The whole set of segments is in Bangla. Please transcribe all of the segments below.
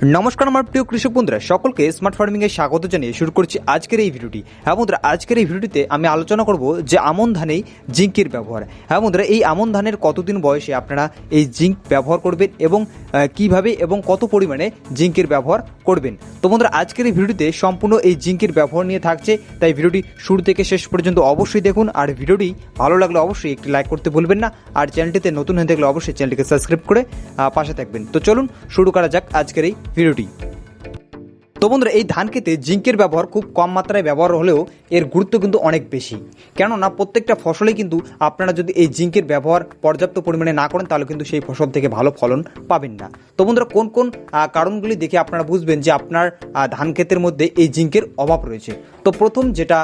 নমস্কার আমার প্রিয় কৃষক বন্ধুরা, সকলকে স্মার্ট ফার্মিংয়ে স্বাগত জানিয়ে শুরু করছি আজকের এই ভিডিওটি হ্যাঁ বন্ধুরা, আজকের এই ভিডিওটিতে আমি আলোচনা করব যে আমন ধানেই জিঙ্কের ব্যবহার। হ্যাঁ বন্ধুরা, এই আমন ধানের কতদিন বয়সে আপনারা এই জিঙ্ক ব্যবহার করবেন এবং কীভাবে এবং কত পরিমাণে জিঙ্কের ব্যবহার করবেন? তো বন্ধুরা, আজকের এই ভিডিওতে সম্পূর্ণ এই জিঙ্কের ব্যবহার নিয়ে থাকছে, তাই ভিডিওটি শুরু থেকে শেষ পর্যন্ত অবশ্যই দেখুন। আর ভিডিওটি ভালো লাগলে অবশ্যই একটি লাইক করতে ভুলবেন না। আর চ্যানেলটিতে নতুন হয়ে থাকলে অবশ্যই চ্যানেলটিকে সাবস্ক্রাইব করে পাশে থাকবেন। তো চলুন শুরু করা যাক আজকের এই ভিডিওটি। তো বন্ধুরা এই ধান খেতে জিঙ্কের ব্যবহার খুব কম মাত্রায় ব্যবহার হলেও এর গুরুত্ব কিন্তু অনেক বেশি। কেননা প্রত্যেকটা ফসলে কিন্তু আপনারা যদি এই জিঙ্কের ব্যবহার পর্যাপ্ত পরিমাণে না করেন, তাহলে কিন্তু সেই ফসল থেকে ভালো ফলন পাবেন না। তো বন্ধুরা, কোন কোন কারণগুলি দেখে আপনারা বুঝবেন যে আপনার ধান ক্ষেতের মধ্যে এই জিঙ্কের অভাব রয়েছে। তো প্রথম যেটা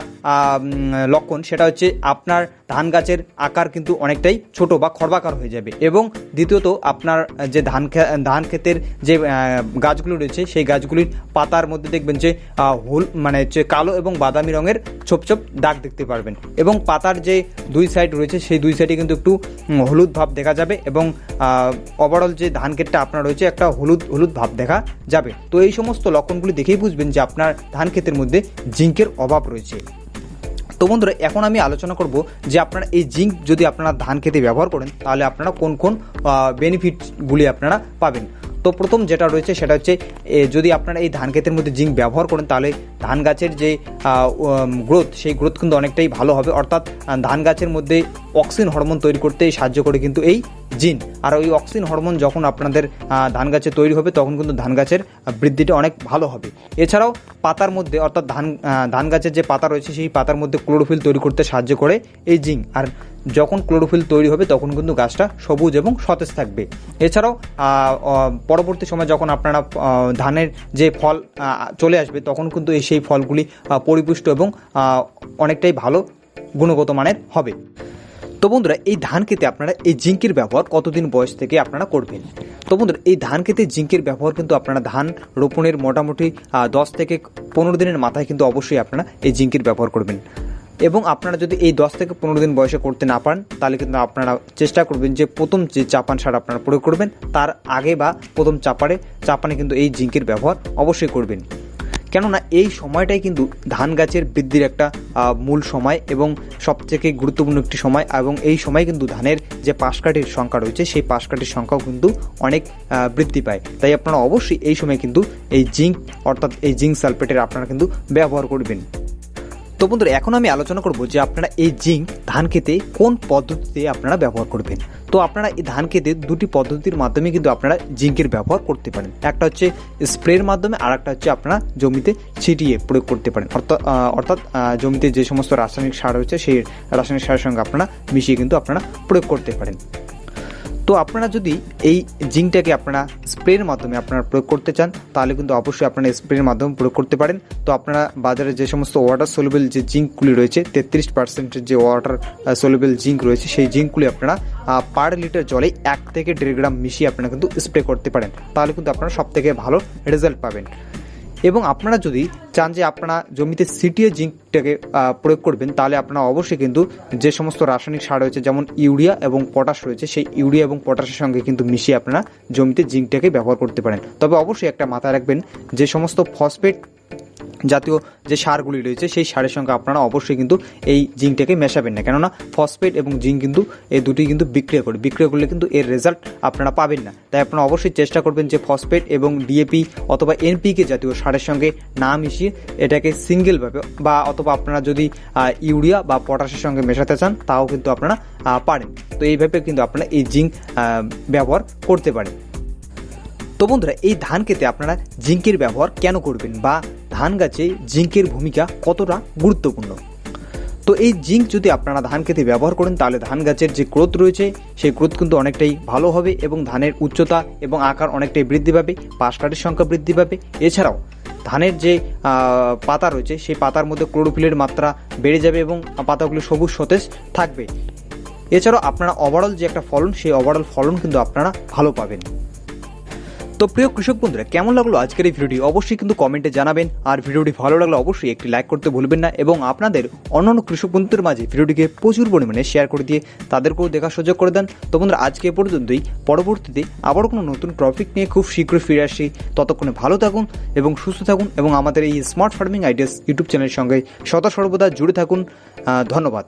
লক্ষণ, সেটা হচ্ছে আপনার ধান গাছের আকার কিন্তু অনেকটাই ছোট বা খর্বাকার হয়ে যাবে। এবং দ্বিতীয়ত, আপনার যে ধান ধান ক্ষেতের যে গাছগুলো রয়েছে, সেই গাছগুলির পাতার মধ্যে দেখবেন যে হুল মানে হচ্ছে কালো এবং বাদামি রঙের ছোপ ছোপ দাগ দেখতে পারবেন। এবং পাতার যে দুই সাইড রয়েছে, সেই দুই সাইডে কিন্তু একটু হলুদ ভাব দেখা যাবে এবং ওভারঅল যে ধান ক্ষেতটা আপনার রয়েছে, একটা হলুদ হলুদ ভাব দেখা যাবে। তো এই সমস্ত লক্ষণগুলি দেখেই বুঝবেন যে আপনার ধান ক্ষেতের মধ্যে জিঙ্কের অভাব রয়েছে। তো বন্ধুরা, এখন আমি আলোচনা করব যে আপনারা এই জিঙ্ক যদি আপনারা ধান খেতে ব্যবহার করেন, তাহলে আপনারা কোন কোন বেনিফিটগুলি আপনারা পাবেন। তো প্রথম যেটা রয়েছে সেটা হচ্ছে যদি আপনারা এই ধান ক্ষেতের মধ্যে জিঙ্ক ব্যবহার করেন, তাহলে ধান গাছের যে গ্রোথ সেই গ্রোথ কিন্তু অনেকটাই ভালো হবে। অর্থাৎ ধান গাছের মধ্যে অক্সিজেন হরমোন তৈরি করতে সাহায্য করে কিন্তু এই জিন। আর ওই অক্সিজেন হরমোন যখন আপনাদের ধান গাছে তৈরি হবে, তখন কিন্তু ধান গাছের বৃদ্ধিটা অনেক ভালো হবে। এছাড়াও পাতার মধ্যে, অর্থাৎ ধান ধান গাছের যে পাতা রয়েছে, সেই পাতার মধ্যে ক্লোরোফিল তৈরি করতে সাহায্য করে এই জিঙ্ক আর যখন ক্লোরোফিল তৈরি হবে, তখন কিন্তু গাছটা সবুজ এবং সতেজ থাকবে। এছাড়াও পরবর্তী সময় যখন আপনারা ধানের যে ফল চলে আসবে, তখন কিন্তু এই সেই ফলগুলি পরিপুষ্ট এবং অনেকটাই ভালো, গুণগত মানের হবে। তো বন্ধুরা, এই ধান খেতে আপনারা এই জিঙ্কের ব্যবহার কতদিন বয়স থেকে আপনারা করবেন? তো বন্ধুরা, এই ধান খেতে জিঙ্কের ব্যবহার কিন্তু আপনারা ধান রোপণের মোটামুটি দশ থেকে পনেরো দিনের মাথায় কিন্তু অবশ্যই আপনারা এই জিঙ্কের ব্যবহার করবেন। এবং আপনারা যদি এই দশ থেকে পনেরো দিন বয়সে করতে না পারেন, তাহলে কিন্তু আপনারা চেষ্টা করবেন যে প্রথম যে চাপান সার আপনারা প্রয়োগ করবেন, তার আগে বা প্রথম চাপারে, চাপানে কিন্তু এই জিঙ্কের ব্যবহার অবশ্যই করবেন। কেননা এই সময়টাই কিন্তু ধান গাছের বৃদ্ধির একটা মূল সময় এবং সবথেকে গুরুত্বপূর্ণ একটি সময় এবং এই সময় কিন্তু ধানের যে পাশকাঠির সংখ্যা রয়েছে, সেই পাশকাঠির সংখ্যাও কিন্তু অনেক বৃদ্ধি পায়। তাই আপনারা অবশ্যই এই সময় কিন্তু এই জিঙ্ক, অর্থাৎ এই জিঙ্ক সালফেটের আপনারা কিন্তু ব্যবহার করবেন। তো বন্ধুরা, এখন আমি আলোচনা করব যে আপনারা এই জিঙ্ক ধান খেতে কোন পদ্ধতিতে আপনারা ব্যবহার করবেন। তো আপনারা এই ধান খেতে দুটি পদ্ধতির মাধ্যমে কিন্তু আপনারা জিঙ্কের ব্যবহার করতে পারেন। একটা হচ্ছে স্প্রের মাধ্যমে আর একটা হচ্ছে আপনারা জমিতে ছিটিয়ে প্রয়োগ করতে পারেন। অর্থাৎ অর্থাৎ জমিতে যে সমস্ত রাসায়নিক সার রয়েছে, সেই রাসায়নিক সারের সঙ্গে আপনারা মিশিয়ে কিন্তু আপনারা প্রয়োগ করতে পারেন। তো আপনারা যদি এই জিঙ্কটাকে আপনারা স্প্রের মাধ্যমে আপনারা প্রয়োগ করতে চান, তাহলে কিন্তু অবশ্যই আপনারা স্প্রের মাধ্যমে প্রয়োগ করতে পারেন। তো আপনারা বাজারে যে সমস্ত ওয়াটার সলিউবল যে জিঙ্কগুলি রয়েছে, তেত্রিশ পার্সেন্টের যে ওয়াটার সলিউবল জিঙ্ক রয়েছে, সেই জিঙ্কগুলি আপনারা পার লিটার জলে এক থেকে দেড় গ্রাম মিশিয়ে আপনারা কিন্তু স্প্রে করতে পারেন। তাহলে কিন্তু আপনারা সব থেকে ভালো রেজাল্ট পাবেন। এবং আপনারা যদি চান যে আপনারা জমিতে সিটিয়ে জিঙ্কটাকে প্রয়োগ করবেন, তাহলে আপনারা অবশ্যই কিন্তু যে সমস্ত রাসায়নিক সার রয়েছে, যেমন ইউরিয়া এবং পটাশ রয়েছে, সেই ইউরিয়া এবং পটাশের সঙ্গে কিন্তু মিশিয়ে আপনারা জমিতে জিঙ্কটাকে ব্যবহার করতে পারেন। তবে অবশ্যই একটা মাথায় রাখবেন, যে সমস্ত ফসফেট জাতীয় যে সারগুলি রয়েছে, সেই সারের সঙ্গে আপনারা অবশ্যই কিন্তু এই জিঙ্কটাকে মেশাবেন না। কেননা ফসফেট এবং জিঙ্ক কিন্তু এই দুটি কিন্তু বিক্রিয়া করে। বিক্রিয়া করলে কিন্তু এর রেজাল্ট আপনারা পাবেন না। তাই আপনারা অবশ্যই চেষ্টা করবেন যে ফসফেট এবং ডিএপি অথবা এনপিকে জাতীয় সারের সঙ্গে না মিশিয়ে এটাকে সিঙ্গেলভাবে বা অথবা আপনারা যদি ইউরিয়া বা পটাশের সঙ্গে মেশাতে চান, তাও কিন্তু আপনারা পারেন। তো এইভাবে কিন্তু আপনারা এই জিঙ্ক ব্যবহার করতে পারেন। তো বন্ধুরা, এই ধান খেতে আপনারা জিঙ্কের ব্যবহার কেন করবেন বা ধান গাছে জিঙ্কের ভূমিকা কতটা গুরুত্বপূর্ণ? তো এই জিঙ্ক যদি আপনারা ধান খেতে ব্যবহার করেন, তাহলে ধান গাছের যে গ্রোথ রয়েছে, সেই গ্রোথ কিন্তু অনেকটাই ভালো হবে এবং ধানের উচ্চতা এবং আকার অনেকটাই বৃদ্ধি পাবে পাশ কাঠের সংখ্যা বৃদ্ধি পাবে। এছাড়াও ধানের যে পাতা রয়েছে, সেই পাতার মধ্যে ক্লোরোফিলের মাত্রা বেড়ে যাবে এবং পাতাগুলো সবুজ সতেজ থাকবে। এছাড়াও আপনারা ওভারঅল যে একটা ফলন, সেই ওভারঅল ফলন কিন্তু আপনারা ভালো পাবেন। তো প্রিয় কৃষক বন্ধুরা, কেমন লাগল আজকের এই ভিডিওটি? অবশ্যই কিন্তু কমেন্টে জানাবেন। আর ভিডিওটি ভালো লাগলে অবশ্যই একটি লাইক করতে ভুলবেন না এবং আপনাদের অন্যান্য কৃষক বন্ধুদের মাঝে ভিডিওটিকে প্রচুর পরিমাণে শেয়ার করে দিয়ে তাদেরকেও দেখার সুযোগ করে দেন। তো বন্ধুরা, আজকে পর্যন্তই। পরবর্তীতে আবারও কোনো নতুন টপিক নিয়ে খুব শীঘ্রই ফিরে আসি। ততক্ষণে ভালো থাকুন এবং সুস্থ থাকুন এবং আমাদের এই স্মার্ট ফার্মিং আইডিয়াস ইউটিউব চ্যানেলের সঙ্গে সদা সর্বদা জুড়ে থাকুন। ধন্যবাদ।